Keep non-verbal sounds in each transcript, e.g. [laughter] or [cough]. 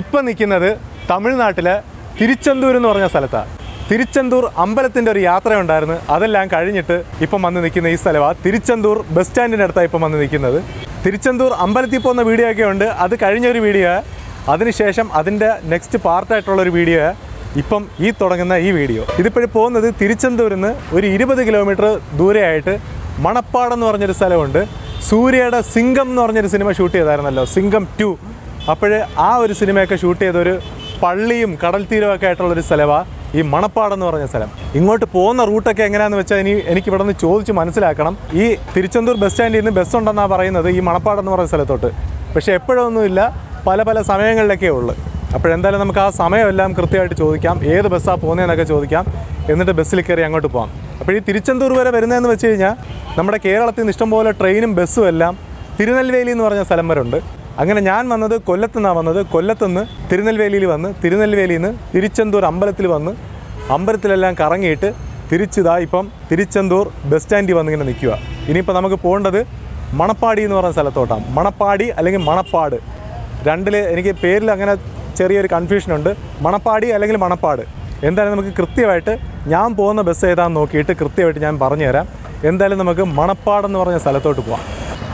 ഇപ്പം നിൽക്കുന്നത് തമിഴ്നാട്ടിലെ തിരുച്ചെന്തൂർ എന്ന് പറഞ്ഞ സ്ഥലത്താണ് തിരുച്ചെന്തൂർ അമ്പലത്തിന്റെ ഒരു യാത്രയുണ്ടായിരുന്നു. അതെല്ലാം കഴിഞ്ഞിട്ട് ഇപ്പം വന്ന് നിൽക്കുന്ന ഈ സ്ഥലമാണ് തിരുച്ചെന്തൂർ ബസ് സ്റ്റാൻഡിന്റെ അടുത്താണ് ഇപ്പം വന്ന് നിൽക്കുന്നത്. തിരുച്ചെന്തൂർ അമ്പലത്തിൽ പോകുന്ന വീഡിയോ ഒക്കെ ഉണ്ട്. അത് കഴിഞ്ഞൊരു വീഡിയോ. അതിനുശേഷം അതിന്റെ നെക്സ്റ്റ് പാർട്ടായിട്ടുള്ള ഒരു വീഡിയോ ഇപ്പം ഈ തുടങ്ങുന്ന ഈ വീഡിയോ. ഇതിപ്പോഴും പോകുന്നത് തിരുച്ചെന്തൂരിൽ നിന്ന് ഒരു ഇരുപത് കിലോമീറ്റർ ദൂരെയായിട്ട് മണപ്പാടെന്ന് പറഞ്ഞൊരു സ്ഥലമുണ്ട്. സൂര്യയുടെ സിംഗം എന്ന് പറഞ്ഞൊരു സിനിമ ഷൂട്ട് ചെയ്തായിരുന്നല്ലോ. സിംഗം ടു. അപ്പോഴ് ആ ഒരു സിനിമയൊക്കെ ഷൂട്ട് ചെയ്തൊരു പള്ളിയും കടൽ തീരവും ഒക്കെ ആയിട്ടുള്ളൊരു സ്ഥലമാണ് ഈ മണപ്പാടെന്ന് പറഞ്ഞ സ്ഥലം. ഇങ്ങോട്ട് പോകുന്ന റൂട്ടൊക്കെ എങ്ങനെയാണെന്ന് വെച്ചാൽ ഇനി എനിക്ക് ഇവിടെ നിന്ന് ചോദിച്ച് മനസ്സിലാക്കണം. ഈ തിരുച്ചെന്തൂർ ബസ് സ്റ്റാൻഡിൽ നിന്ന് ബസ് ഉണ്ടെന്നാണ് പറയുന്നത് ഈ മണപ്പാടെന്ന് പറയുന്ന സ്ഥലത്തോട്ട്. പക്ഷേ എപ്പോഴൊന്നുമില്ല പല പല സമയങ്ങളിലൊക്കെ ഉള്ളു. അപ്പോഴെന്തായാലും നമുക്ക് ആ സമയമെല്ലാം കൃത്യമായിട്ട് ചോദിക്കാം ഏത് ബസ്സാണ് പോകുന്നതെന്നൊക്കെ ചോദിക്കാം എന്നിട്ട് ബസ്സിൽ കയറി അങ്ങോട്ട് പോകാം അപ്പോൾ ഈ തിരുച്ചെന്തൂർ വരെ വരുന്നതെന്ന് വെച്ച് കഴിഞ്ഞാൽ നമ്മുടെ കേരളത്തിൽ നിന്ന് ഇഷ്ടംപോലെ ട്രെയിനും ബസ്സും എല്ലാം തിരുനെൽവേലി എന്ന് പറഞ്ഞ സ്ഥലം വരെ ഉണ്ട്. അങ്ങനെ ഞാൻ വന്നത് കൊല്ലത്തു നിന്നാണ് വന്നത്. കൊല്ലത്തുനിന്ന് തിരുനെൽവേലിയിൽ വന്ന് തിരുനെൽവേലിയിൽ നിന്ന് തിരുച്ചെന്തൂർ അമ്പലത്തിൽ വന്ന് അമ്പലത്തിലെല്ലാം കറങ്ങിയിട്ട് തിരിച്ചിതാ ഇപ്പം തിരുച്ചെന്തൂർ ബസ് സ്റ്റാൻഡിൽ വന്ന് ഇങ്ങനെ നിൽക്കുക. ഇനിയിപ്പോൾ നമുക്ക് പോകേണ്ടത് മണപ്പാടി എന്ന് പറയുന്ന സ്ഥലത്തോട്ടാണ്. മണപ്പാടി അല്ലെങ്കിൽ മണപ്പാട്. രണ്ടിൽ എനിക്ക് പേരിൽ അങ്ങനെ ചെറിയൊരു കൺഫ്യൂഷനുണ്ട് മണപ്പാടി അല്ലെങ്കിൽ മണപ്പാട്. എന്തായാലും നമുക്ക് കൃത്യമായിട്ട് ഞാൻ പോകുന്ന ബസ് ഏതാണെന്ന് നോക്കിയിട്ട് കൃത്യമായിട്ട് ഞാൻ പറഞ്ഞുതരാം. എന്തായാലും നമുക്ക് മണപ്പാടെന്ന് പറഞ്ഞ സ്ഥലത്തോട്ട് പോകാം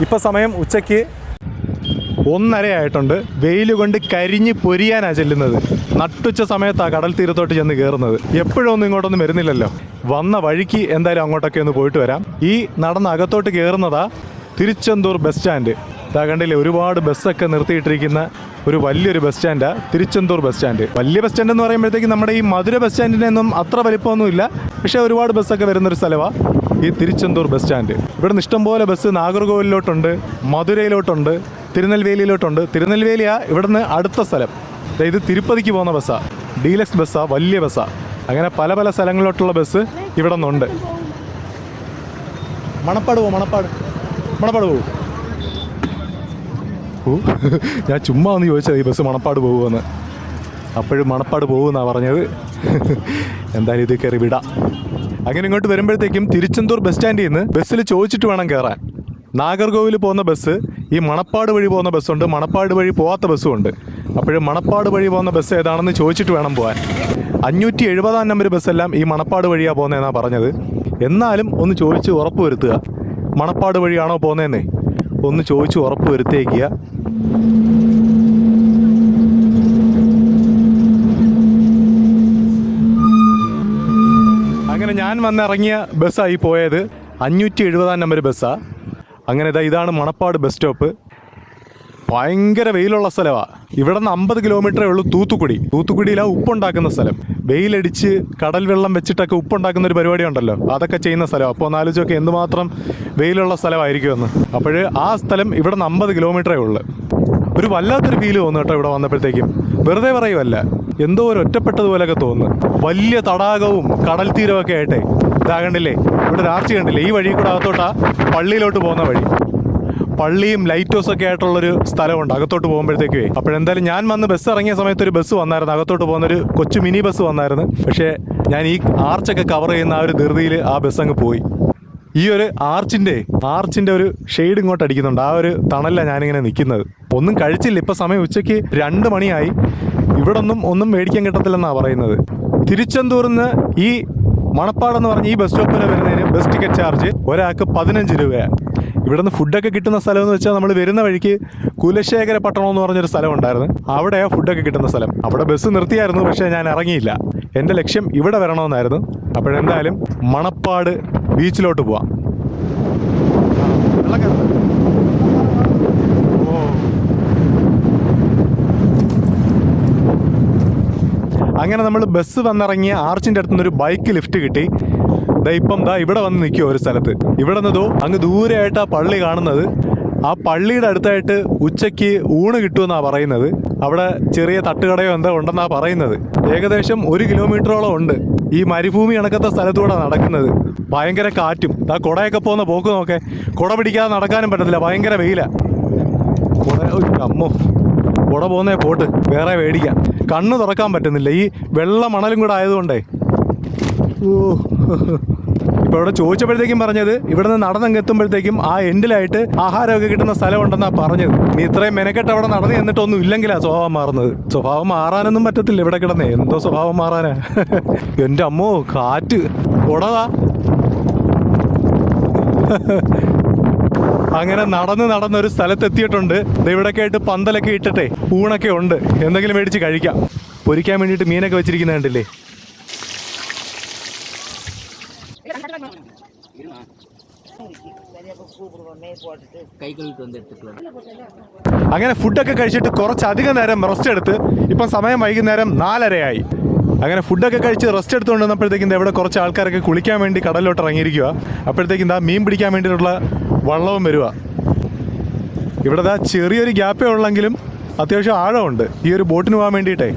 ഇപ്പോൾ സമയം ഉച്ചയ്ക്ക് ഒന്നരയായിട്ടുണ്ട്. വെയിൽ കൊണ്ട് കരിഞ്ഞ് പൊരിയാനാണ് ചെല്ലുന്നത്. നട്ടുച്ച സമയത്താണ് കടൽ തീരത്തോട്ട് ചെന്ന് കയറുന്നത് എപ്പോഴും ഒന്നും ഇങ്ങോട്ടൊന്നും വരുന്നില്ലല്ലോ. വന്ന വഴിക്ക് എന്തായാലും അങ്ങോട്ടൊക്കെ ഒന്ന് പോയിട്ട് വരാം. ഈ നടന്ന അകത്തോട്ട് കയറുന്നതാ തിരുച്ചെന്തൂർ ബസ് സ്റ്റാൻഡ്. ഇതാ ഒരുപാട് ബസ്സൊക്കെ നിർത്തിയിട്ടിരിക്കുന്ന ഒരു വലിയൊരു ബസ് സ്റ്റാൻഡാണ് തിരുച്ചെന്തൂർ ബസ് സ്റ്റാൻഡ്. വലിയ ബസ് സ്റ്റാൻഡ് എന്ന് പറയുമ്പോഴത്തേക്ക് നമ്മുടെ ഈ മധുര ബസ് സ്റ്റാൻഡിനൊന്നും അത്ര വലിപ്പമൊന്നുമില്ല പക്ഷേ ഒരുപാട് ബസ്സൊക്കെ വരുന്നൊരു സ്ഥലമാണ് ഈ തിരുച്ചെന്തൂർ ബസ് സ്റ്റാൻഡ്. ഇവിടുന്ന് ഇഷ്ടംപോലെ ബസ് നാഗർകോവിലോട്ടുണ്ട് മധുരയിലോട്ടുണ്ട് തിരുനെൽവേലിയിലോട്ടുണ്ട്. തിരുനെൽവേലിയാ ഇവിടുന്ന് അടുത്ത സ്ഥലം. അതായത് തിരുപ്പതിക്ക് പോകുന്ന ബസ്സാണ് ഡീലക്സ് ബസ്സാണ് വലിയ ബസ്സാണ് അങ്ങനെ പല പല സ്ഥലങ്ങളിലോട്ടുള്ള ബസ് ഇവിടെ നിന്നുണ്ട്. മണപ്പാട് പോവും മണപ്പാട്. മണപ്പാട് പോവും ഓ ഞാൻ ചുമ്മാ ഒന്ന് ചോദിച്ചത് ഈ ബസ് മണപ്പാട് പോകുമെന്ന് അപ്പോഴും മണപ്പാട് പോകുമെന്നാണ് പറഞ്ഞത്. എന്തായാലും ഇത് കയറി വിടാം. അങ്ങനെ ഇങ്ങോട്ട് വരുമ്പോഴത്തേക്കും തിരുച്ചെന്തൂർ ബസ് സ്റ്റാൻഡിൽ നിന്ന് ബസ്സിൽ ചോദിച്ചിട്ട് വേണം കയറാൻ. നാഗർകോവിൽ പോകുന്ന ബസ് ഈ മണപ്പാട് വഴി പോകുന്ന ബസ്സുണ്ട്. മണപ്പാട് വഴി പോകാത്ത ബസ്സും ഉണ്ട്. അപ്പോഴും മണപ്പാട് വഴി പോകുന്ന ബസ് ഏതാണെന്ന് ചോദിച്ചിട്ട് വേണം പോകാൻ അഞ്ഞൂറ്റി എഴുപതാം നമ്പർ ബസ്സെല്ലാം ഈ മണപ്പാട് വഴിയാണ് പോകുന്നതെന്നാണ് പറഞ്ഞത്. എന്നാലും ഒന്ന് ചോദിച്ച് ഉറപ്പ് വരുത്തുക. മണപ്പാട് വഴിയാണോ പോകുന്നതെന്നേ ഒന്ന് ചോദിച്ചു ഉറപ്പ് വരുത്തേക്കുക അങ്ങനെ ഞാൻ വന്നിറങ്ങിയ ബസ്സായി പോയത് അഞ്ഞൂറ്റി എഴുപതാം നമ്പർ ബസ്സാണ് അങ്ങനെ ഇതാ ഇതാണ് മണപ്പാട് ബസ് സ്റ്റോപ്പ് ഭയങ്കര വെയിലുള്ള സ്ഥലമാണ് ഇവിടെ നിന്ന് അമ്പത് കിലോമീറ്ററേ ഉള്ളൂ തൂത്തുക്കുടി. തൂത്തുക്കുടിയിലാണ് ഉപ്പുണ്ടാക്കുന്ന സ്ഥലം. വെയിലടിച്ച് കടൽ വെള്ളം വെച്ചിട്ടൊക്കെ ഉപ്പുണ്ടാക്കുന്ന ഒരു പരിപാടി ഉണ്ടല്ലോ. അതൊക്കെ ചെയ്യുന്ന സ്ഥലം അപ്പോൾ ഒന്ന് ആലോചിച്ചൊക്കെ എന്തുമാത്രം വെയിലുള്ള സ്ഥലമായിരിക്കുമെന്ന്. അപ്പോൾ ആ സ്ഥലം ഇവിടെ നിന്ന് അമ്പത് കിലോമീറ്ററേ ഉള്ളൂ. ഒരു വല്ലാത്തൊരു ഫീൽ തോന്നുന്നു കേട്ടോ ഇവിടെ വന്നപ്പോഴത്തേക്കും. വെറുതെ പറയുമല്ല എന്തോ ഒരു ഒറ്റപ്പെട്ടതുപോലെയൊക്കെ തോന്നുന്നു വലിയ തടാകവും കടൽ തീരമൊക്കെ ആയിട്ടേ. ഇതാകണ്ടില്ലേ ഇവിടെ ഒരു ആർച്ച് കണ്ടില്ലേ? ഈ വഴി കൂടെ അകത്തോട്ടാ പള്ളിയിലോട്ട് പോകുന്ന വഴി. പള്ളിയും ലൈറ്റ് ഹൗസ് ഒക്കെ ആയിട്ടുള്ള ഒരു സ്ഥലമുണ്ട്. അകത്തോട്ട് പോകുമ്പോഴത്തേക്കേ അപ്പോഴെന്തായാലും ഞാൻ വന്ന് ബസ് ഇറങ്ങിയ സമയത്ത് ഒരു ബസ് വന്നായിരുന്നു. അകത്തോട്ട് പോകുന്ന ഒരു കൊച്ചു മിനി ബസ് വന്നായിരുന്നു. പക്ഷേ ഞാൻ ഈ ആർച്ചൊക്കെ കവർ ചെയ്യുന്ന ആ ഒരു ധൃതിയിൽ ആ ബസ് അങ്ങ് പോയി. ഈ ഒരു ആർച്ചിന്റെ ആർച്ചിന്റെ ഒരു ഷെയ്ഡ് ഇങ്ങോട്ട് അടിക്കുന്നുണ്ട്. ആ ഒരു തണലിലാണ് ഞാനിങ്ങനെ നിൽക്കുന്നത്. ഒന്നും കഴിച്ചില്ല. ഇപ്പോൾ സമയം ഉച്ചയ്ക്ക് രണ്ട് മണിയായി. ഇവിടെ ഒന്നും ഒന്നും മേടിക്കാൻ കിട്ടത്തില്ലെന്നാണ് പറയുന്നത്. തിരുച്ചെന്തൂർന്ന് ഈ മണപ്പാടെന്ന് പറഞ്ഞ ഈ ബസ് സ്റ്റോപ്പിൽ വരുന്നതിന് ബസ് ടിക്കറ്റ് ചാർജ് ഒരാൾക്ക് പതിനഞ്ച് രൂപയാണ് ഇവിടെ നിന്ന് ഫുഡൊക്കെ കിട്ടുന്ന സ്ഥലം എന്ന് വെച്ചാൽ നമ്മൾ വരുന്ന വഴിക്ക് കുലശേഖര പട്ടണം എന്ന് പറഞ്ഞൊരു സ്ഥലം ഉണ്ടായിരുന്നു അവിടെ ഫുഡൊക്കെ കിട്ടുന്ന സ്ഥലം. അവിടെ ബസ് നിർത്തിയായിരുന്നു പക്ഷേ ഞാൻ ഇറങ്ങിയില്ല. എന്റെ ലക്ഷ്യം ഇവിടെ വരണമെന്നായിരുന്നു. അപ്പോഴെന്തായാലും മണപ്പാട് ബീച്ചിലോട്ട് പോവാം. അങ്ങനെ നമ്മൾ ബസ് വന്നിറങ്ങിയ ആർച്ചിന്റെ അടുത്തുനിന്ന് ഒരു ബൈക്ക് ലിഫ്റ്റ് കിട്ടി. ദാ ഇപ്പം ദാ ഇവിടെ വന്ന് നിൽക്കുക ഒരു സ്ഥലത്ത്. ഇവിടെ നിന്നതോ അങ്ങ് ദൂരെയായിട്ട് ആ പള്ളി കാണുന്നത്. ആ പള്ളിയുടെ അടുത്തായിട്ട് ഉച്ചയ്ക്ക് ഊണ് കിട്ടുമെന്നാണ് പറയുന്നത്. അവിടെ ചെറിയ തട്ടുകടയോ എന്തോ ഉണ്ടെന്നാണ് പറയുന്നത്. ഏകദേശം ഒരു കിലോമീറ്ററോളം ഉണ്ട്. ഈ മരുഭൂമി ഇണക്കത്തെ സ്ഥലത്തൂടെ നടക്കുന്നത്. ഭയങ്കര കാറ്റും. ആ കുടയൊക്കെ പോകുന്ന പോക്ക് നോക്കെ. കുട പിടിക്കാതെ നടക്കാനും പറ്റത്തില്ല. ഭയങ്കര വെയില. കുട അമ്മോ. കുട പോകുന്നേ പോട്ട്. വേറെ മേടിക്കാം. കണ്ണ് തുറക്കാൻ പറ്റുന്നില്ല. ഈ വെള്ള മണലും കൂടെ ആയതുകൊണ്ടേ. ഓ. ഇപ്പോൾ ഇവിടെ ചോദിച്ചപ്പോഴത്തേക്കും പറഞ്ഞത് ഇവിടെ നിന്ന് നടന്നങ്ങ് എത്തുമ്പോഴത്തേക്കും ആ എൻഡിലായിട്ട് ആഹാരമൊക്കെ കിട്ടുന്ന സ്ഥലമുണ്ടെന്നാണ് പറഞ്ഞത്. നീ ഇത്രയും മെനക്കെട്ട് അവിടെ നടന്ന് എന്നിട്ടൊന്നും ഇല്ലെങ്കിലാ സ്വഭാവം മാറുന്നത്. സ്വഭാവം മാറാനൊന്നും പറ്റത്തില്ല ഇവിടെ കിടന്നേ. എന്തോ സ്വഭാവം മാറാനാ. [laughs] എന്റെ അമ്മോ കാറ്റ്. ഉടതാ [laughs] അങ്ങനെ നടന്ന് നടന്ന് ഒരു സ്ഥലത്തെത്തിയിട്ടുണ്ട്. ദേ ഇവിടെയൊക്കെ ആയിട്ട് പന്തലൊക്കെ ഇട്ടിട്ടെ ഊണൊക്കെ ഉണ്ട്. എന്തെങ്കിലും മേടിച്ച് കഴിക്കാം. പൊരിക്കാൻ വേണ്ടിയിട്ട് മീനൊക്കെ വെച്ചിരിക്കുന്ന കണ്ടില്ലേ? അങ്ങനെ ഫുഡൊക്കെ കഴിച്ചിട്ട് കുറച്ചധികം നേരം റെസ്റ്റ് എടുത്ത് ഇപ്പം സമയം വൈകുന്നേരം നാലരയായി. അങ്ങനെ ഫുഡൊക്കെ കഴിച്ച് റെസ്റ്റ് എടുത്തുകൊണ്ട് വന്നപ്പോഴത്തേക്കും ഇവിടെ കുറച്ച് ആൾക്കാരൊക്കെ കുളിക്കാൻ വേണ്ടി കടലിലോട്ട് ഇറങ്ങിയിരിക്കുക അപ്പോഴത്തേക്കും ദാ മീൻ പിടിക്കാൻ വേണ്ടിയിട്ടുള്ള വള്ളവും വരിക ഇവിടെ ചെറിയൊരു ഗ്യാപ്പേ ഉള്ളെങ്കിലും അത്യാവശ്യം ആഴമുണ്ട്. ഈ ഒരു ബോട്ടിന് പോകാൻ വേണ്ടിയിട്ടേ.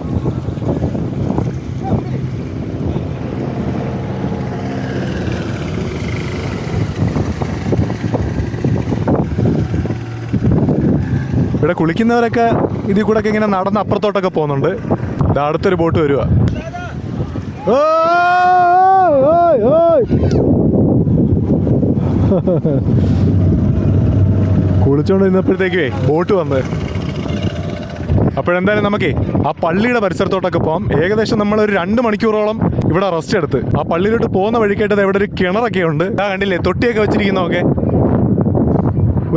ഇവിടെ കുളിക്കുന്നവരൊക്കെ ഇതിൽ കൂടെ ഒക്കെ ഇങ്ങനെ നടന്ന് അപ്പുറത്തോട്ടൊക്കെ പോകുന്നുണ്ട്. ഇതാ അടുത്തൊരു ബോട്ട് വരിക. കുളിച്ചോണ്ട് നിന്നപ്പോഴത്തേക്കേ ബോട്ട് വന്ന്. അപ്പോഴെന്തായാലും നമുക്കേ ആ പള്ളിയുടെ പരിസരത്തോട്ടൊക്കെ പോകാം ഏകദേശം നമ്മൾ ഒരു രണ്ട് മണിക്കൂറോളം ഇവിടെ റെസ്റ്റ് എടുത്ത്. ആ പള്ളിയിലോട്ട് പോകുന്ന വഴിക്കായിട്ട് ദേ ഇവിടെ ഒരു കിണറൊക്കെ ഉണ്ട്. ആ കണ്ടില്ലേ തൊട്ടിയൊക്കെ വെച്ചിരിക്കുന്നതൊക്കെ.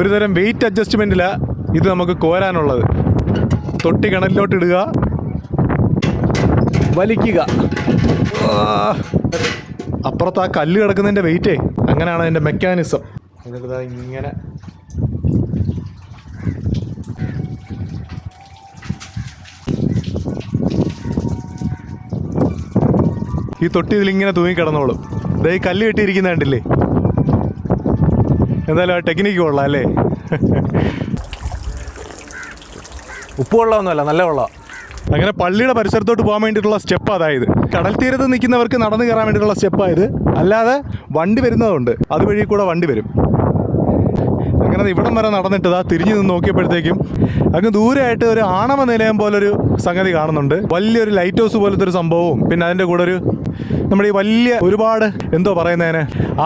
ഒരു തരം വെയിറ്റ് അഡ്ജസ്റ്റ്മെന്റിലാ ഇത് നമുക്ക് കോരാനുള്ളത്. തൊട്ടി കണലിലോട്ട് ഇടുക വലിക്കുക അപ്പുറത്ത് ആ കല്ല് കിടക്കുന്നതിന്റെ വെയിറ്റേ. അങ്ങനെയാണ് അതിന്റെ മെക്കാനിസം. എന്നിട്ട് ഇങ്ങനെ. ഈ തൊട്ടി ഇതിലിങ്ങനെ തൂങ്ങി കിടന്നോളും. ദേ ഈ കല്ല് കെട്ടിയിരിക്കുന്ന കണ്ടില്ലേ? എന്തായാലും ആ ടെക്നിക്ക് കൊള്ളാം അല്ലേ? ഉപ്പ് വെള്ളമൊന്നുമല്ല നല്ല വെള്ളം അങ്ങനെ പള്ളിയുടെ പരിസരത്തോട്ട് പോകാൻ വേണ്ടിയിട്ടുള്ള സ്റ്റെപ്പ് അതായത് കടൽ തീരത്ത് നിൽക്കുന്നവർക്ക് നടന്നു കയറാൻ വേണ്ടിയിട്ടുള്ള സ്റ്റെപ്പായത് അല്ലാതെ വണ്ടി വരുന്നതുണ്ട്. അതുവഴി കൂടെ വണ്ടി വരും. അങ്ങനെ ഇവിടം വരെ നടന്നിട്ട് ഇതാ തിരിഞ്ഞു നിന്ന് നോക്കിയപ്പോഴത്തേക്കും അങ്ങ് ദൂരെയായിട്ട് ഒരു ആണവ നിലയം പോലൊരു സംഗതി കാണുന്നുണ്ട്. വലിയൊരു ലൈറ്റ് ഹൗസ് പോലത്തെ ഒരു സംഭവവും. പിന്നെ അതിന്റെ കൂടെ ഒരു നമ്മുടെ ഈ വലിയ ഒരുപാട് എന്തോ പറയുന്നതിന്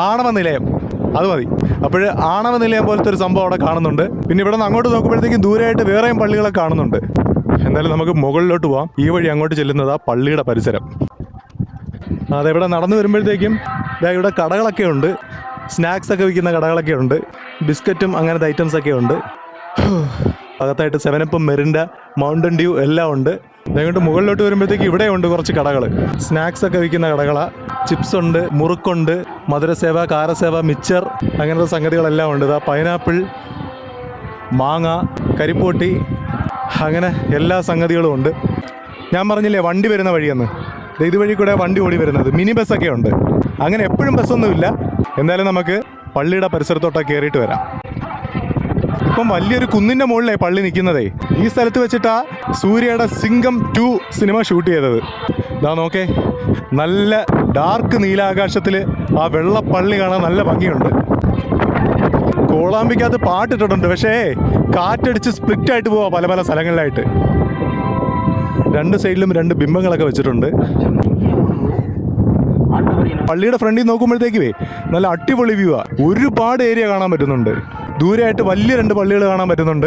ആണവ നിലയം. അത് മതി. അപ്പോൾ ആണവ നിലയം പോലത്തെ ഒരു സംഭവം അവിടെ കാണുന്നുണ്ട്. പിന്നെ ഇവിടെ നിന്ന് അങ്ങോട്ട് നോക്കുമ്പോഴത്തേക്കും ദൂരെയായിട്ട് വേറെയും പള്ളികളെ കാണുന്നുണ്ട്. എന്തായാലും നമുക്ക് മുകളിലോട്ട് പോവാം. ഈ വഴി അങ്ങോട്ട് ചെല്ലുന്നത് ആ പള്ളിയുടെ പരിസരം. അതെവിടെ നടന്നു വരുമ്പോഴത്തേക്കും ഇതാ ഇവിടെ കടകളൊക്കെ ഉണ്ട്. സ്നാക്സ് ഒക്കെ വിൽക്കുന്ന കടകളൊക്കെ ഉണ്ട്. ബിസ്ക്കറ്റും അങ്ങനത്തെ ഐറ്റംസ് ഒക്കെ ഉണ്ട്. അകത്തായിട്ട് സെവനപ്പും മെറിൻഡ മൗണ്ടൻ ഡ്യൂ എല്ലാം ഉണ്ട്. അങ്ങോട്ട് മുകളിലോട്ട് വരുമ്പോഴത്തേക്ക് ഇവിടെ ഉണ്ട് കുറച്ച് കടകൾ സ്നാക്സ് ഒക്കെ വിൽക്കുന്ന കടകളാണ് ചിപ്സ് ഉണ്ട് മുറുക്കുണ്ട് മധുരസേവ കാരസേവ മിച്ചർ അങ്ങനത്തെ സംഗതികളെല്ലാം ഉണ്ട്. ഇതാ പൈനാപ്പിൾ മാങ്ങ കരിപ്പോട്ടി അങ്ങനെ എല്ലാ സംഗതികളും ഉണ്ട്. ഞാൻ പറഞ്ഞില്ലേ വണ്ടി വരുന്ന വഴിയെന്ന്? ഇതുവഴി കൂടെ വണ്ടി ഓടി വരുന്നത്. മിനി ബസ്സൊക്കെ ഉണ്ട്. അങ്ങനെ എപ്പോഴും ബസ്സൊന്നുമില്ല. എന്തായാലും നമുക്ക് പള്ളിയുടെ പരിസരത്തോട്ടൊക്കെ കയറിയിട്ട് വരാം. ഇപ്പം വലിയൊരു കുന്നിന്റെ മുകളിലേ പള്ളി നിൽക്കുന്നതേ. ഈ സ്ഥലത്ത് വെച്ചിട്ടാ സൂര്യയുടെ സിംഗം ടു സിനിമ ഷൂട്ട് ചെയ്തത്. ഇതാ നോക്കേ നല്ല ഡാർക്ക് നീലാകാശത്തിൽ ആ വെള്ള പള്ളി കാണാൻ നല്ല ഭംഗിയുണ്ട്. കോളാമ്പിക്കകത്ത് പാട്ടിട്ടിട്ടുണ്ട് പക്ഷേ കാറ്റടിച്ച് സ്പ്ലിറ്റ് ആയിട്ട് പോവാ പല പല സ്ഥലങ്ങളിലായിട്ട്. രണ്ട് സൈഡിലും രണ്ട് ബിംബങ്ങളൊക്കെ വെച്ചിട്ടുണ്ട്. പള്ളിയുടെ ഫ്രണ്ടിൽ നോക്കുമ്പോഴത്തേക്കുവേ നല്ല അടിപൊളി വ്യൂ ആ. ഒരുപാട് ഏരിയ കാണാൻ പറ്റുന്നുണ്ട്. ദൂരെയായിട്ട് വലിയ രണ്ട് പള്ളികൾ കാണാൻ പറ്റുന്നുണ്ട്.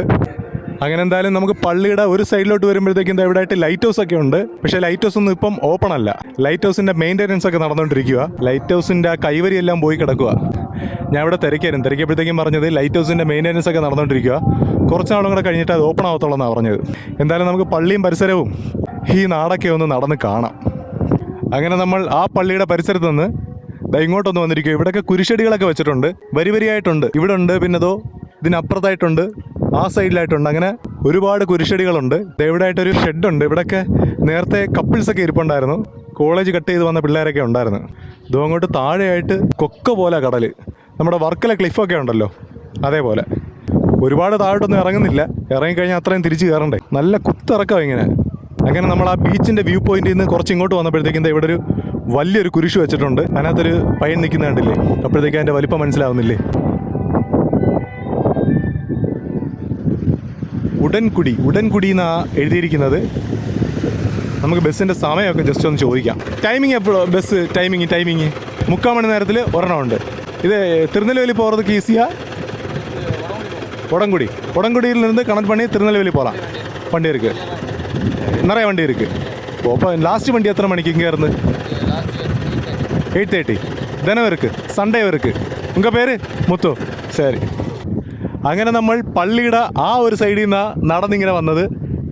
അങ്ങനെ എന്തായാലും നമുക്ക് പള്ളിയുടെ ഒരു സൈഡിലോട്ട് വരുമ്പോഴത്തേക്കും ഇവിടെ ആയിട്ട് ലൈറ്റ് ഹൗസ് ഒക്കെ ഉണ്ട്. പക്ഷേ ലൈറ്റ് ഹൗസ് ഒന്നും ഇപ്പം ഓപ്പൺ അല്ല. ലൈറ്റ് ഹൗസിന്റെ മെയിന്റെനൻസ് ഒക്കെ നടന്നുകൊണ്ടിരിക്കുക ലൈറ്റ് ഹൗസിന്റെ ആ കൈവരി എല്ലാം പോയി കിടക്കുക ഞാൻ ഇവിടെ തിരക്കായിരുന്നു തിരക്കിയപ്പോഴത്തേക്കും പറഞ്ഞത് ലൈറ്റ് ഹൗസിന്റെ മെയിന്റെനൻസ് ഒക്കെ നടന്നുകൊണ്ടിരിക്കുക കുറച്ച് നാളും കൂടെ കഴിഞ്ഞിട്ട് അത് ഓപ്പൺ ആവത്തുള്ളൂ എന്നാണ് പറഞ്ഞത്. എന്തായാലും നമുക്ക് പള്ളിയും പരിസരവും ഈ നാടൊക്കെ ഒന്ന് നടന്ന് കാണാം. അങ്ങനെ നമ്മൾ ആ പള്ളിയുടെ പരിസരത്ത് നിന്ന് ഇങ്ങോട്ടൊന്ന് വന്നിരിക്കുക ഇവിടെയൊക്കെ കുരിശടികളൊക്കെ വെച്ചിട്ടുണ്ട്. വരി വരിയായിട്ടുണ്ട്. ഇവിടെ ഉണ്ട് പിന്നെ അതോ ഇതിനപ്പുറത്തായിട്ടുണ്ട്. ആ സൈഡിലായിട്ടുണ്ട്. അങ്ങനെ ഒരുപാട് കുരിശടികളുണ്ട്. ദേ ഇവിടെ ആയിട്ടൊരു ഷെഡുണ്ട്. ഇവിടെയൊക്കെ നേരത്തെ കപ്പിൾസ് ഒക്കെ ഇരിപ്പുണ്ടായിരുന്നു. കോളേജ് കട്ട് ചെയ്ത് വന്ന പിള്ളേരൊക്കെ ഉണ്ടായിരുന്നു. ഇതോ അങ്ങോട്ട് താഴെയായിട്ട് കൊക്ക പോലെ കടൽ നമ്മുടെ വർക്കല ക്ലിഫൊക്കെ ഉണ്ടല്ലോ. അതേപോലെ. ഒരുപാട് താഴോട്ടൊന്നും ഇറങ്ങുന്നില്ല. ഇറങ്ങിക്കഴിഞ്ഞാൽ അത്രയും തിരിച്ച് കയറണ്ടേ. നല്ല കുത്തിറക്കം ഇങ്ങനെ. അങ്ങനെ നമ്മൾ ആ ബീച്ചിന്റെ വ്യൂ പോയിന്റിൽ നിന്ന് കുറച്ച് ഇങ്ങോട്ട് വന്നപ്പോഴത്തേക്കും ദേ ഇവിടെ ഒരു വലിയൊരു കുരിശ് വെച്ചിട്ടുണ്ട് അതിനകത്തൊരു പയ്യൻ നിൽക്കുന്ന കണ്ടില്ലേ അപ്പോഴത്തേക്കും അതിന്റെ വലിപ്പം മനസ്സിലാവുന്നില്ലേ ഉടൻകുടി ഉടൻകുടി എന്നാ എഴുതിയിരിക്കുന്നത് നമുക്ക് ബസ്സിന്റെ സമയമൊക്കെ ജസ്റ്റ് ഒന്ന് ചോദിക്കാം ടൈമിങ് എപ്പോഴോ ബസ് ടൈമിങ് ടൈമിങ് മുക്കാൽ മണി നേരത്തിൽ ഒരെണ്ണം ഉണ്ട് ഇത് തിരുനെൽവേലി പോകുന്നതൊക്കെ ഈസിയാ உடங்குடி உடங்குடியிலிருந்து கணக்கு பண்ணி திருநெல்வேலி போகலாம் வண்டி இருக்கு நிறைய வண்டி இருக்கு ஓ அப்போ லாஸ்ட் வண்டி எத்தனை மணிக்கு இங்கே இருந்து எயிட் தேர்ட்டி தினம் இருக்கு സൺഡേ இருக்கு உங்கள் പേര് മുത്തു ശരി അങ്ങനെ നമ്മൾ പള്ളിയുടെ ആ ഒരു സൈഡിൽ നിന്ന് നടന്നിങ്ങനെ വന്നത്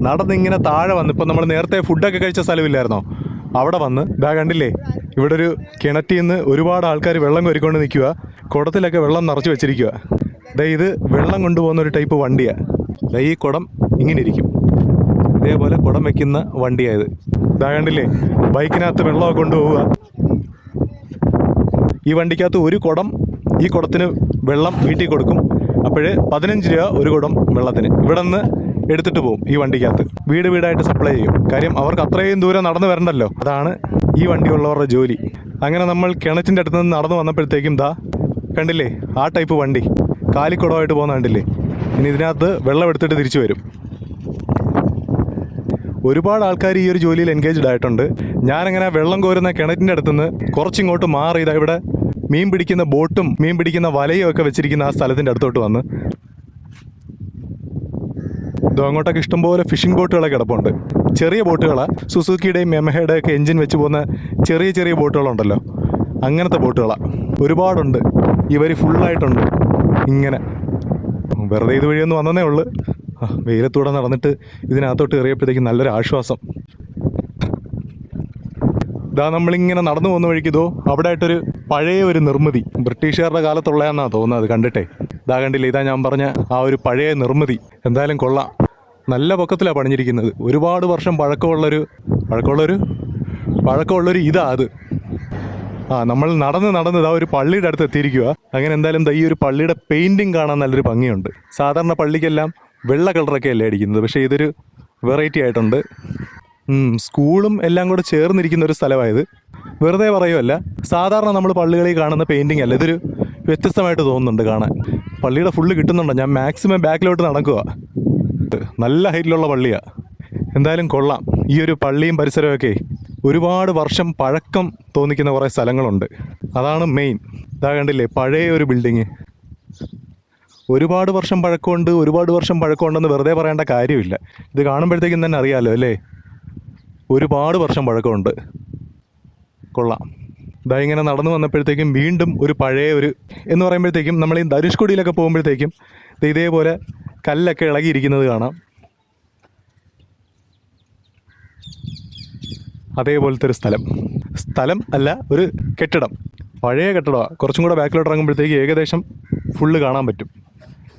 നടന്നിങ്ങനെ താഴെ വന്ന് ഇപ്പം നമ്മൾ നേരത്തെ ഫുഡൊക്കെ കഴിച്ച സ്ഥലമില്ലായിരുന്നോ അവിടെ വന്ന് ഇതാ കണ്ടില്ലേ ഇവിടെ ഒരു കിണറ്റിൽ നിന്ന് ഒരുപാട് ആൾക്കാർ വെള്ളം കോരിക്കൊണ്ട് നിൽക്കുക കുടത്തിലൊക്കെ വെള്ളം നിറച്ച് വെച്ചിരിക്കുക ദേ ഇത് വെള്ളം കൊണ്ടുപോകുന്ന ഒരു ടൈപ്പ് വണ്ടിയാണ് ദേ ഈ കുടം ഇങ്ങനെ ഇരിക്കും ഇതേപോലെ കുടം വെക്കുന്ന വണ്ടിയായത്. ഇതാകണ്ടില്ലേ ബൈക്കിനകത്ത് വെള്ളമൊക്കെ കൊണ്ടുപോവുക. ഈ വണ്ടിക്കകത്ത് ഒരു കുടം ഈ കുടത്തിന് വെള്ളം വീട്ടിൽ കൊടുക്കും. അപ്പോൾ പതിനഞ്ച് രൂപ ഒരു കുടം വെള്ളത്തിന്. ഇവിടെ നിന്ന് എടുത്തിട്ട് പോകും ഈ വണ്ടിക്കകത്ത്. വീട് വീടായിട്ട് സപ്ലൈ ചെയ്യും. കാര്യം അവർക്ക് അത്രയും ദൂരം നടന്നു വരണ്ടല്ലോ. അതാണ് ഈ വണ്ടിയുള്ളവരുടെ ജോലി. അങ്ങനെ നമ്മൾ കിണറ്റിന്റെ അടുത്ത് നിന്ന് നടന്നു വന്നപ്പോഴത്തേക്കും ദാ കണ്ടില്ലേ? ആ ടൈപ്പ് വണ്ടി. കാലിക്കുടമായിട്ട് പോകുന്ന കണ്ടില്ലേ? ഇനി ഇതിനകത്ത് വെള്ളം എടുത്തിട്ട് തിരിച്ചു വരും. ഒരുപാട് ആൾക്കാർ ഈ ഒരു ജോലിയിൽ എൻഗേജ്ഡ് ആയിട്ടുണ്ട്. ഞാനങ്ങനെ വെള്ളം കോരുന്ന കിണറ്റിന്റെ അടുത്തുനിന്ന് കുറച്ചിങ്ങോട്ട് മാറി ഇതാ ഇവിടെ മീൻ പിടിക്കുന്ന ബോട്ടും മീൻ പിടിക്കുന്ന വലയും ഒക്കെ വെച്ചിരിക്കുന്ന ആ സ്ഥലത്തിന്റെ അടുത്തോട്ട് വന്ന്. ഇതോ അങ്ങോട്ടൊക്കെ ഇഷ്ടംപോലെ ഫിഷിംഗ് ബോട്ടുകളൊക്കെ കിടപ്പുണ്ട്. ചെറിയ ബോട്ടുകളാണ് സുസുക്കിയുടെയും മെമഹയുടെയും ഒക്കെ എൻജിൻ വെച്ച് പോകുന്ന ചെറിയ ചെറിയ ബോട്ടുകളുണ്ടല്ലോ. അങ്ങനത്തെ ബോട്ടുകളാണ് ഒരുപാടുണ്ട്. ഇവർ ഫുള്ളായിട്ടുണ്ട് ഇങ്ങനെ. വെറുതെ ഇത് വഴിയൊന്നും വന്നതേ ഉള്ളു. വെയിലത്തൂടെ നടന്നിട്ട് ഇതിനകത്തോട്ട് കയറിയപ്പോഴത്തേക്കും നല്ലൊരു ആശ്വാസം. ഇതാ നമ്മളിങ്ങനെ നടന്നു പോകുന്ന വഴിക്ക് ഇതോ അവിടെ ആയിട്ടൊരു പഴയ ഒരു നിർമ്മിതി. ബ്രിട്ടീഷുകാരുടെ കാലത്തുള്ളതെന്നാണ് തോന്നുന്നത് കണ്ടിട്ടെ. ഇതാ കണ്ടില്ല ഇതാ ഞാൻ പറഞ്ഞ ആ ഒരു പഴയ നിർമ്മിതി. എന്തായാലും കൊള്ളാം. നല്ല പൊക്കത്തിലാണ് പണിഞ്ഞിരിക്കുന്നത്. ഒരുപാട് വർഷം പഴക്കമുള്ളൊരു പഴക്കമുള്ളൊരു പഴക്കമുള്ളൊരു ഇതാ അത്. ആ നമ്മൾ നടന്ന് നടന്ന് ഇതാ ഒരു പള്ളിയുടെ അടുത്ത് എത്തിയിരിക്കുക അങ്ങനെ എന്തായാലും ഈ ഒരു പള്ളിയുടെ പെയിന്റിങ് കാണാൻ നല്ലൊരു ഭംഗിയുണ്ട്. സാധാരണ പള്ളിക്കെല്ലാം വെള്ള കളറൊക്കെ അല്ലേ അടിക്കുന്നത്? പക്ഷേ ഇതൊരു വെറൈറ്റി ആയിട്ടുണ്ട്. സ്കൂളും എല്ലാം കൂടെ ചേർന്നിരിക്കുന്ന ഒരു സ്ഥലമായത്. വെറുതെ പറയുമല്ല സാധാരണ നമ്മൾ പള്ളികളിൽ കാണുന്ന പെയിന്റിംഗ് അല്ല. ഇതൊരു വ്യത്യസ്തമായിട്ട് തോന്നുന്നുണ്ട് കാണാൻ. പള്ളിയുടെ ഫുള്ള് കിട്ടുന്നുണ്ടോ? ഞാൻ മാക്സിമം ബാക്കിലോട്ട് നടക്കുക നല്ല ഹൈറ്റിലുള്ള പള്ളിയാണ് എന്തായാലും കൊള്ളാം. ഈ ഒരു പള്ളിയും പരിസരമൊക്കെ ഒരുപാട് വർഷം പഴക്കം തോന്നിക്കുന്ന കുറേ സ്ഥലങ്ങളുണ്ട്. അതാണ് മെയിൻ ഇതാ കണ്ടില്ലേ പഴയ ഒരു ബിൽഡിങ് ഒരുപാട് വർഷം പഴക്കമുണ്ട് ഒരുപാട് വർഷം പഴക്കമുണ്ടെന്ന് വെറുതെ പറയേണ്ട കാര്യമില്ല. ഇത് കാണുമ്പോഴത്തേക്കും തന്നെ അറിയാമല്ലോ അല്ലേ? ഒരുപാട് വർഷം പഴക്കമുണ്ട്. കൊള്ളാം. ഇതാ ഇങ്ങനെ നടന്നു വന്നപ്പോഴത്തേക്കും വീണ്ടും ഒരു പഴയ ഒരു എന്ന് പറയുമ്പോഴത്തേക്കും നമ്മൾ ഈ ധനുഷ്കൊടിയിലൊക്കെ പോകുമ്പോഴത്തേക്കും ഇതേപോലെ കല്ലൊക്കെ ഇളകിയിരിക്കുന്നത് കാണാം. അതേപോലത്തെ ഒരു സ്ഥലം. സ്ഥലം അല്ല ഒരു കെട്ടിടം. പഴയ കെട്ടിടമാണ് കുറച്ചും കൂടെ ബാക്കിലോട്ട് ഇറങ്ങുമ്പോഴത്തേക്ക് ഏകദേശം ഫുള്ള് കാണാൻ പറ്റും.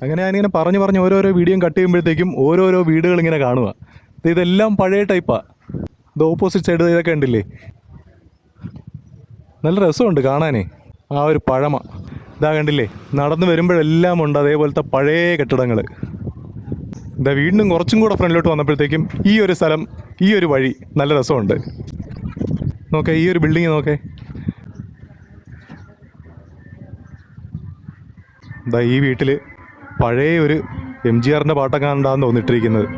അങ്ങനെ ഞാനിങ്ങനെ പറഞ്ഞു പറഞ്ഞ് ഓരോരോ വീഡിയോ കട്ട് ചെയ്യുമ്പോഴത്തേക്കും ഓരോരോ വീടുകൾ ഇങ്ങനെ കാണുക ഇതെല്ലാം പഴയ ടൈപ്പാണ് ഇത് ഓപ്പോസിറ്റ് സൈഡ് ഇതൊക്കെ ഉണ്ടില്ലേ നല്ല രസമുണ്ട് കാണാനേ. ആ ഒരു പഴമ. ഇതാ കണ്ടില്ലേ? നടന്നു വരുമ്പോഴെല്ലാം ഉണ്ട് അതേപോലത്തെ പഴയ കെട്ടിടങ്ങൾ ഇതാ വീണ്ടും കുറച്ചും കൂടെ ഫ്രണ്ടിലോട്ട് വന്നപ്പോഴത്തേക്കും ഈ ഒരു സ്ഥലം ഈ ഒരു വഴി നല്ല രസമുണ്ട്. നോക്കേ ഈ ഒരു ബിൽഡിങ് നോക്കേ. ഇതാ ഈ വീട്ടിൽ പഴയ ഒരു എം ജി ആറിന്റെ പാട്ടൊക്കെ ഉണ്ടാന്ന് തോന്നിട്ടിരിക്കുന്നത്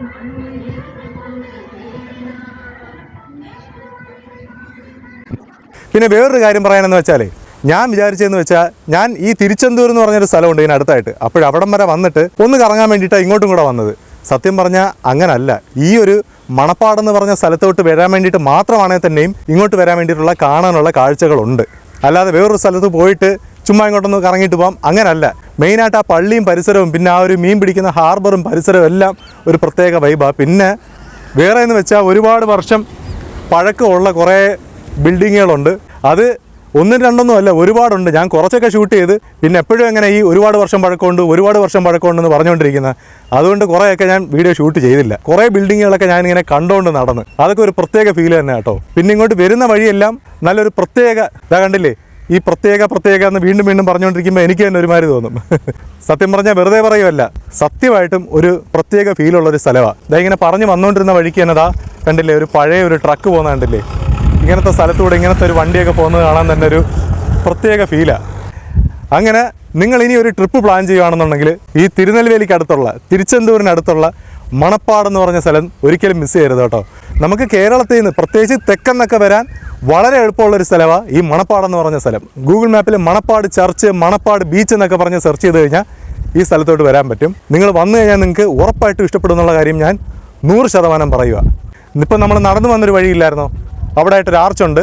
പിന്നെ വേറൊരു കാര്യം പറയാനെന്ന് വെച്ചാലേ ഞാൻ വിചാരിച്ചതെന്ന് വെച്ചാൽ ഞാൻ ഈ തിരുച്ചെന്തൂർ എന്ന് പറഞ്ഞൊരു സ്ഥലമുണ്ട് ഇതിന് അടുത്തായിട്ട്. അപ്പോഴവിടം വരെ വന്നിട്ട് ഒന്ന് കറങ്ങാൻ വേണ്ടിയിട്ടാണ് ഇങ്ങോട്ടും കൂടെ വന്നത്. സത്യം പറഞ്ഞാൽ അങ്ങനല്ല. ഈ ഒരു മണപ്പാടെന്ന് പറഞ്ഞ സ്ഥലത്തോട്ട് വരാൻ വേണ്ടിയിട്ട് മാത്രമാണെങ്കിൽ തന്നെയും ഇങ്ങോട്ട് വരാൻ വേണ്ടിയിട്ടുള്ള കാണാനുള്ള കാഴ്ചകളുണ്ട്. അല്ലാതെ വേറൊരു സ്ഥലത്ത് പോയിട്ട് ചുമ്മാ ഇങ്ങോട്ടൊന്ന് കറങ്ങിയിട്ട് പോകാം അങ്ങനല്ല. മെയിനായിട്ട് ആ പള്ളിയും പരിസരവും പിന്നെ ആ ഒരു മീൻ പിടിക്കുന്ന ഹാർബറും പരിസരവും എല്ലാം ഒരു പ്രത്യേക വൈബാണ് പിന്നെ വേറെ എന്ന് വെച്ചാൽ ഒരുപാട് വർഷം പഴക്കമുള്ള കുറേ ബിൽഡിങ്ങുകളുണ്ട് അത് ഒന്നും രണ്ടൊന്നും അല്ല ഒരുപാടുണ്ട്. ഞാൻ കുറച്ചൊക്കെ ഷൂട്ട് ചെയ്ത് പിന്നെ എപ്പോഴും എങ്ങനെ ഈ ഒരുപാട് വർഷം പഴക്കമുണ്ട് ഒരുപാട് വർഷം പഴക്കമുണ്ടെന്ന് പറഞ്ഞുകൊണ്ടിരിക്കുന്നത് അതുകൊണ്ട് കുറേയൊക്കെ ഞാൻ വീഡിയോ ഷൂട്ട് ചെയ്തില്ല. കുറേ ബിൽഡിങ്ങുകളൊക്കെ ഞാൻ ഇങ്ങനെ കണ്ടുകൊണ്ട് നടന്ന്. അതൊക്കെ ഒരു പ്രത്യേക ഫീൽ തന്നെ കേട്ടോ. പിന്നെ ഇങ്ങോട്ട് വരുന്ന വഴിയെല്ലാം നല്ലൊരു പ്രത്യേക ഇതാ കണ്ടില്ലേ? ഈ പ്രത്യേക പ്രത്യേക എന്ന് വീണ്ടും വീണ്ടും പറഞ്ഞുകൊണ്ടിരിക്കുമ്പോൾ എനിക്ക് തന്നെ ഒരുമാതിരി തോന്നും. [laughs] സത്യം പറഞ്ഞാൽ വെറുതെ പറയുമല്ല സത്യമായിട്ടും ഒരു പ്രത്യേക ഫീലുള്ള ഒരു സ്ഥലമാണ് ഇതാ ഇങ്ങനെ പറഞ്ഞു വന്നുകൊണ്ടിരുന്ന വഴിക്ക് തന്നെതാ കണ്ടില്ലേ ഒരു പഴയ ഒരു ട്രക്ക് പോകുന്ന കണ്ടില്ലേ? ഇങ്ങനത്തെ സ്ഥലത്തൂടെ ഇങ്ങനത്തെ ഒരു വണ്ടിയൊക്കെ പോകുന്നത് കാണാൻ തന്നെ ഒരു പ്രത്യേക ഫീലാണ് അങ്ങനെ നിങ്ങൾ ഇനി ഒരു ട്രിപ്പ് പ്ലാൻ ചെയ്യുകയാണെന്നുണ്ടെങ്കിൽ ഈ തിരുനെൽവേലിക്ക് അടുത്തുള്ള തിരുച്ചെന്തൂരിന് അടുത്തുള്ള മണപ്പാട് എന്ന് പറഞ്ഞ സ്ഥലം ഒരിക്കലും മിസ് ചെയ്യരുത് കേട്ടോ. നമുക്ക് കേരളത്തിൽ നിന്ന് പ്രത്യേകിച്ച് തെക്കെന്നൊക്കെ വരാൻ വളരെ എളുപ്പമുള്ള ഒരു സ്ഥലമാണ് ഈ മണപ്പാട് എന്ന് പറഞ്ഞ സ്ഥലം. ഗൂഗിൾ മാപ്പിൽ മണപ്പാട് ചർച്ച് മണപ്പാട് ബീച്ച് എന്നൊക്കെ പറഞ്ഞ് സെർച്ച് ചെയ്ത് കഴിഞ്ഞാൽ ഈ സ്ഥലത്തോട്ട് വരാൻ പറ്റും. നിങ്ങൾ വന്നു കഴിഞ്ഞാൽ നിങ്ങൾക്ക് ഉറപ്പായിട്ടും ഇഷ്ടപ്പെടുന്നുള്ള കാര്യം ഞാൻ നൂറ് ശതമാനം പറയുക ഇന്നിപ്പോൾ നമ്മൾ നടന്നു വന്നൊരു വഴിയില്ലായിരുന്നോ അവിടെ ആയിട്ടൊരു ആർച്ചുണ്ട്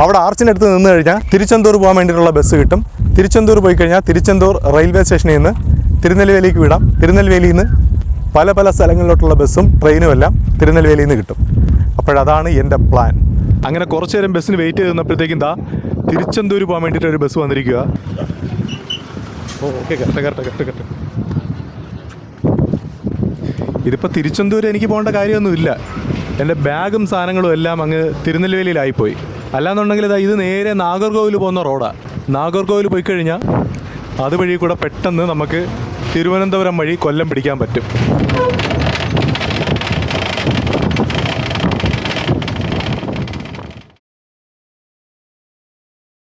അവിടെ ആർച്ചിനടുത്ത് നിന്ന് കഴിഞ്ഞാൽ തിരുച്ചെന്തൂർ പോകാൻ വേണ്ടിയിട്ടുള്ള ബസ് കിട്ടും. തിരുച്ചെന്തൂർ പോയി കഴിഞ്ഞാൽ തിരുച്ചെന്തൂർ റെയിൽവേ സ്റ്റേഷനിൽ നിന്ന് തിരുനെൽവേലിക്ക് വിടാം. തിരുനെൽവേലിയിൽ നിന്ന് പല പല സ്ഥലങ്ങളിലോട്ടുള്ള ബസ്സും ട്രെയിനും എല്ലാം തിരുനെൽവേലിയിൽ നിന്ന് കിട്ടും. അപ്പോഴതാണ് എന്റെ പ്ലാൻ. അങ്ങനെ കുറച്ചു നേരം ബസ്സിന് വെയിറ്റ് ചെയ്ത് ദാ തിരുച്ചെന്തൂർ പോകാൻ വേണ്ടിയിട്ട് ഒരു ബസ് വന്നിരിക്കുക okay correct correct correct correct ഇതിപ്പോൾ തിരുച്ചെന്തൂർ എനിക്ക് പോകേണ്ട കാര്യമൊന്നുമില്ല. എന്റെ ബാഗും സാധനങ്ങളും എല്ലാം അങ്ങ് തിരുനെൽവേലിയിലായിപ്പോയി. അല്ലാന്നുണ്ടെങ്കിൽ ഇതാ ഇത് നേരെ നാഗർകോവിൽ പോകുന്ന റോഡാണ് നാഗർകോവിൽ പോയി കഴിഞ്ഞാൽ അതുവഴി കൂടെ പെട്ടെന്ന് നമുക്ക് തിരുവനന്തപുരം വഴി കൊല്ലം പിടിക്കാൻ പറ്റും.